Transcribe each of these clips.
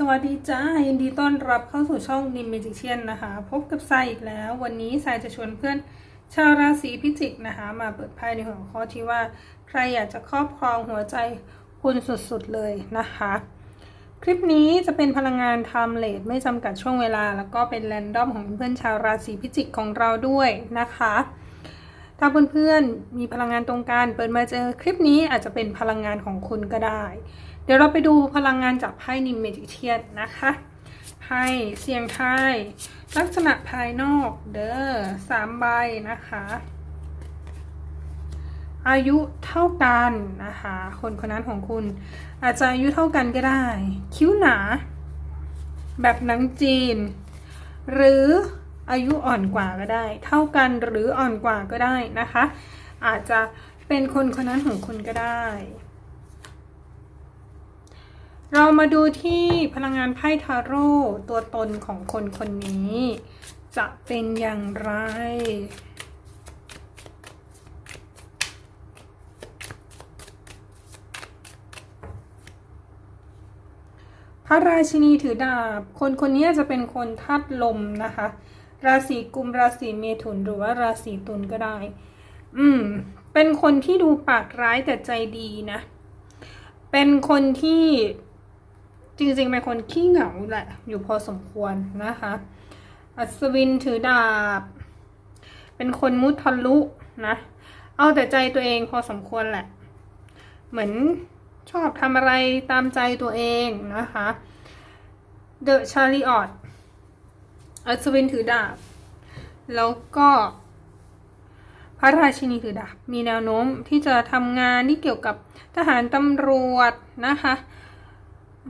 สวัสดีจ้ายินดีต้อนรับเข้าสู่ช่องนิมเมจิเชียนนะคะ พบกับทรายอีกแล้ว วันนี้ทรายจะชวนเพื่อนชาวราศีพิจิกนะคะ มาเปิดไพ่ในหัวข้อที่ว่า ใครอยากจะครอบครองหัวใจคุณสุดๆเลยนะคะ คลิปนี้จะเป็นพลังงานไทม์เลสไม่จำกัดช่วงเวลา แล้วก็เป็นแรนดอมของเพื่อนชาวราศีพิจิกของเราด้วยนะคะ ถ้าเพื่อนๆมีพลังงานตรงกันเปิดมาเจอคลิปนี้อาจจะเป็นพลังงานของคุณก็ได้ ดี๋ยวเราไปดูพลังงานจากไพ่นิมเมจิเชียนนะคะ ไพ่เสียงไทายลักษณะภายนอกเด้อสามใบนะคะ อายุเท่ากันนะคะ คนคนนั้นของคุณ อาจจะอายุเท่ากันก็ได้ คิ้วหนา แบบหนังจีน หรืออายุอ่อนกว่าก็ได้ เท่ากันหรืออ่อนกว่าก็ได้นะคะ อาจจะเป็นคนคนนั้นของคุณก็ได้ เรามาดูที่พลังงานไพ่ทาโร่ตัวตนของคนคนนี้ จะเป็นอย่างไร พระราชินีถือดาบ คนคนนี้จะเป็นคนธาตุลมนะคะ ราศีกุมราศีเมถุนหรือว่าราศีตุลก็ได้ อืม เป็นคนที่ดูปากร้ายแต่ใจดีนะ เป็นคนที่ จริงๆเป็นคนขี้เหงาแหละ อยู่พอสมควรนะคะ อัศวินถือดาบ เป็นคนมุทะลุนะ เอาแต่ใจตัวเองพอสมควรแหละ เหมือนชอบทำอะไรตามใจตัวเองนะคะ The Chariot อัศวินถือดาบ แล้วก็พระราชินีถือดาบ มีแนวโน้มที่จะทำงานที่เกี่ยวกับทหารตำรวจนะคะ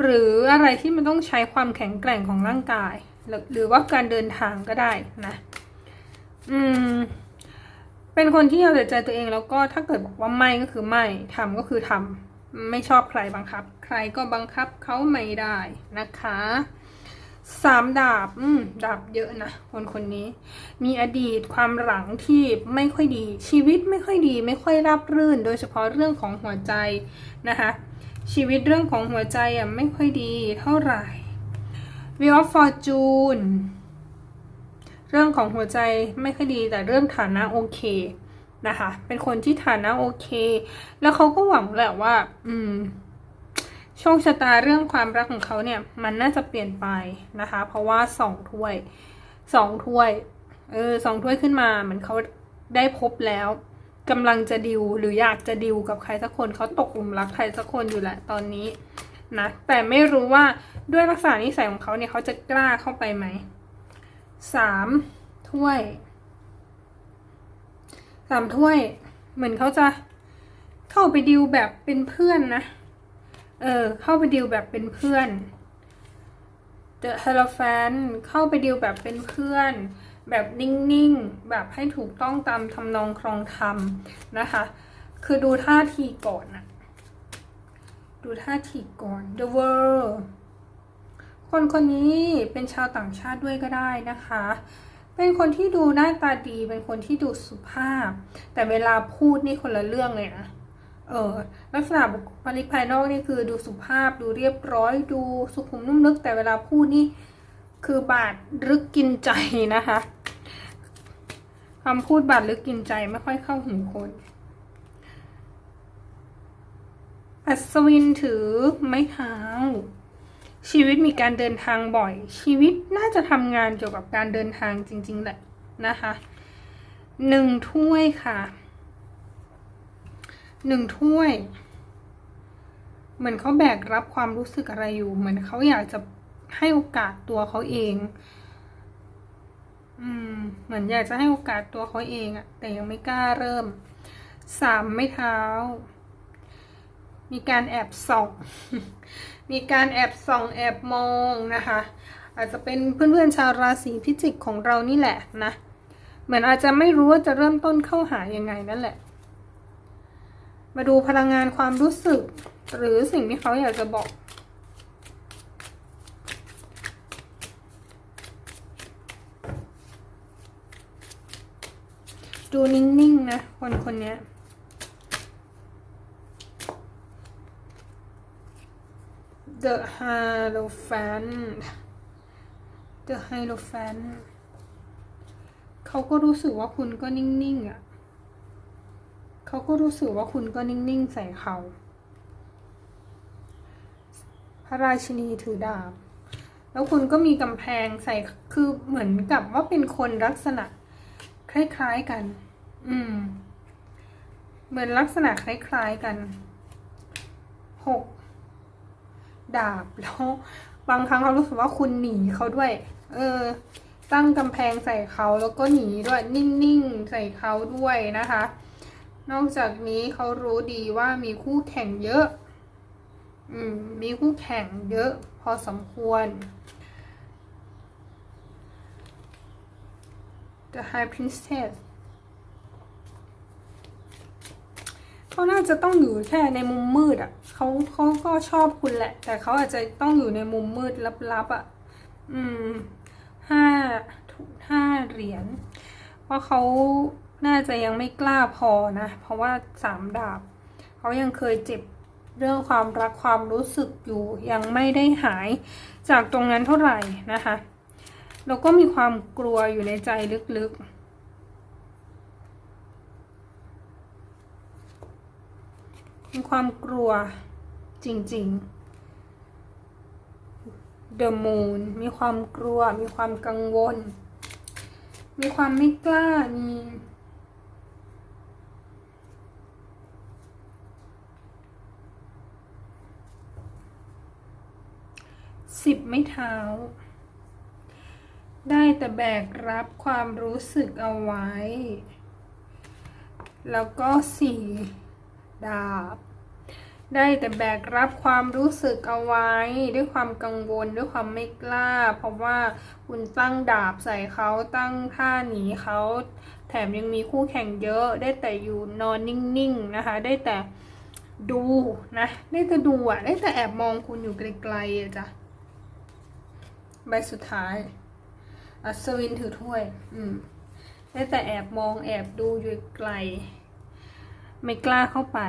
หรืออะไรที่มันต้องใช้ความแข็งแกร่งของร่างกายหรือหรือว่าการเดินทางก็ได้นะ อืม เป็นคนที่เอาแต่ใจตัวเองแล้วก็ถ้าเกิดบอกว่าไม่ก็คือไม่ทำก็คือทำไม่ชอบใครบังคับ ใครก็บังคับเขาไม่ได้นะคะสามดาบ อืม ดาบเยอะนะ คนคนนี้ มีอดีตความหลังที่ไม่ค่อยดี ชีวิตไม่ค่อยดี ไม่ค่อยราบรื่น โดยเฉพาะเรื่องของหัวใจนะคะ ชีวิตเรื่องของหัวใจอะไม่ค่อยดีเท่าไหร่ Wheel of Fortune เรื่องของหัวใจไม่ค่อยดีแต่เรื่องฐานะโอเคนะคะ เป็นคนที่ฐานะโอเค แล้วเขาก็หวังแหละว่า อืมโชคชะตาเรื่องความรักของเขาเนี่ย มันน่าจะเปลี่ยนไปนะคะ เพราะว่าสองถ้วยสองถ้วย เออสองถ้วยขึ้นมาเหมือนเขาได้พบแล้ว กำลังจะดิวหรืออยากจะดิวกับใครสักคนเขาตกหลุมรักใครสักคนอยู่แหละตอนนี้นะแต่ไม่รู้ว่าด้วยลักษณะนิสัยของเขาเนี่ยเขาจะกล้าเข้าไปไหมสามถ้วยสามถ้วย เหมือนเขาจะเข้าไปดิวแบบเป็นเพื่อนนะ เออ เข้าไปดิวแบบเป็นเพื่อน The h e l o p h a n t เข้าไปดิวแบบเป็นเพื่อน แบบนิ่งๆ แบบให้ถูกต้องตามทำนองครองธรรมนะคะ คือดูท่าทีก่อนนะดูท่าทีก่อน The World คนคนนี้เป็นชาวต่างชาติด้วยก็ได้นะคะ เป็นคนที่ดูหน้าตาดี เป็นคนที่ดูสุภาพ แต่เวลาพูดนี่คนละเรื่องเลยนะ เออ ลักษณะบุคลิกภายนอกนี่คือดูสุภาพ ดูเรียบร้อย ดูสุขุมนุ่มลึก แต่เวลาพูดนี่คือบาดลึกกินใจนะคะ คำพูดบาดลึกกินใจไม่ค่อยเข้าหูคนอัศวินถือไม้เท้า ชีวิตมีการเดินทางบ่อย ชีวิตน่าจะทำงานเกี่ยวกับการเดินทางจริง ๆ แหละนะคะหนึ่งถ้วยค่ะหนึ่งถ้วย เหมือนเขาแบกรับความรู้สึกอะไรอยู่ เหมือนเขาอยากจะให้โอกาสตัวเขาเอง อืม เหมือนอยากจะให้โอกาสตัวเขาเองอะแต่ยังไม่กล้าเริ่ม สามไม่เท้า มีการแอบส่อง มีการแอบส่องแอบมองนะคะ อาจจะเป็นเพื่อนๆชาวราศีพิจิกของเรานี่แหละนะ เหมือนอาจจะไม่รู้ว่าจะเริ่มต้นเข้าหายังไงนั่นแหละ มาดูพลังงานความรู้สึก หรือสิ่งที่เขาอยากจะบอก ดูนิ่งๆนะคนคนนี้ The The Hierophant The Hierophant เขาก็รู้สึกว่าคุณก็นิ่งๆอะเขาก็รู้สึกว่าคุณก็นิ่งๆใส่เขาพระราชินีถือดาบ แล้วคุณก็มีกำแพงใส่คือเหมือนกับว่าเป็นคนลักษณะ คล้ายๆกัน อืม เหมือนลักษณะคล้ายๆกัน หก ดาบ แล้ว บางครั้งเขารู้สึกว่าคุณหนีเขาด้วย เออ ตั้งกำแพงใส่เขาแล้วก็หนีด้วย นิ่งๆ ใส่เขาด้วยนะคะ นอกจากนี้เขารู้ดีว่ามีคู่แข่งเยอะ อืม มีคู่แข่งเยอะ พอสมควร The High Princess เขาน่าจะต้องอยู่แค่ในมุมมืดอะเขาเขาก็ชอบคุณแหละ แต่เขาอาจจะต้องอยู่ในมุมมืดลับๆอะ อืมห้าห้าเหรียญเพราะเขาน่าจะยังไม่กล้าพอนะ เพราะว่าสามดาบ เขายังเคยเจ็บเรื่องความรักความรู้สึกอยู่ยังไม่ได้หายจากตรงนั้นเท่าไหร่นะคะ แล้วก็มีความกลัวอยู่ในใจลึกๆ มีความกลัวจริงๆ The Moon มีความกลัว มีความกังวล มีความไม่กล้า มีสิบไม่เท้า ได้แต่แบกรับความรู้สึกเอาไว้ แล้วก็สี่ดาบ ได้แต่แบกรับความรู้สึกเอาไว้ ด้วยความกังวลด้วยความไม่กล้า เพราะว่าคุณตั้งดาบใส่เขาตั้งท่าหนีเขาแถมยังมีคู่แข่งเยอะ ได้แต่อยู่นอนนิ่งๆนะคะ ได้แต่ดูนะ ได้แต่ดูอะได้แต่แอบมองคุณอยู่ไกลๆอะจ้ะใบสุดท้าย อัศวินถือถ้วย อืมได้แต่แอบมองแอบดูอยู่ไกล ไม่กล้าเข้าไป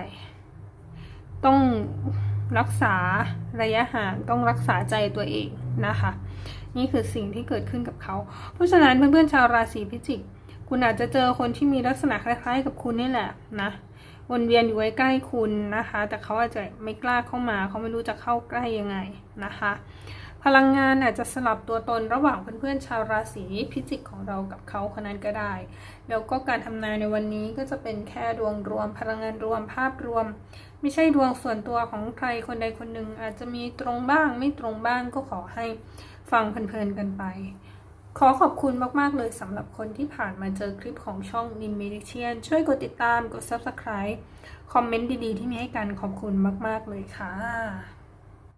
ต้องรักษาระยะห่างต้องรักษาใจตัวเองนะคะ นี่คือสิ่งที่เกิดขึ้นกับเขา เพราะฉะนั้นเพื่อนๆชาวราศีพิจิก คุณอาจจะเจอคนที่มีลักษณะคล้ายๆ กับคุณนี่แหละนะวนเวียนอยู่ใกล้ๆคุณนะคะ แต่เขาอาจจะไม่กล้าเข้ามา เขาไม่รู้จะเข้าใกล้ยังไงนะคะ พลังงานอาจจะสลับตัวตนระหว่างเพื่อนๆชาวราศีพิจิกของเรากับเขาคนนั้นก็ได้ แล้วก็การทำนายในวันนี้ก็จะเป็นแค่ดวงรวม พลังงานรวมภาพรวม ไม่ใช่ดวงส่วนตัวของใครคนใดคนหนึ่ง อาจจะมีตรงบ้างไม่ตรงบ้างก็ขอให้ฟังเพลินๆกันไป ขอขอบคุณมากๆเลยสำหรับคนที่ผ่านมาเจอคลิปของช่อง n i m m e d i c i a n ช่วยกดติดตามกด Subscribe คอมเมนต์ดีๆ ที่มีให้กันขอบคุณมาก ๆ เลยค่ะ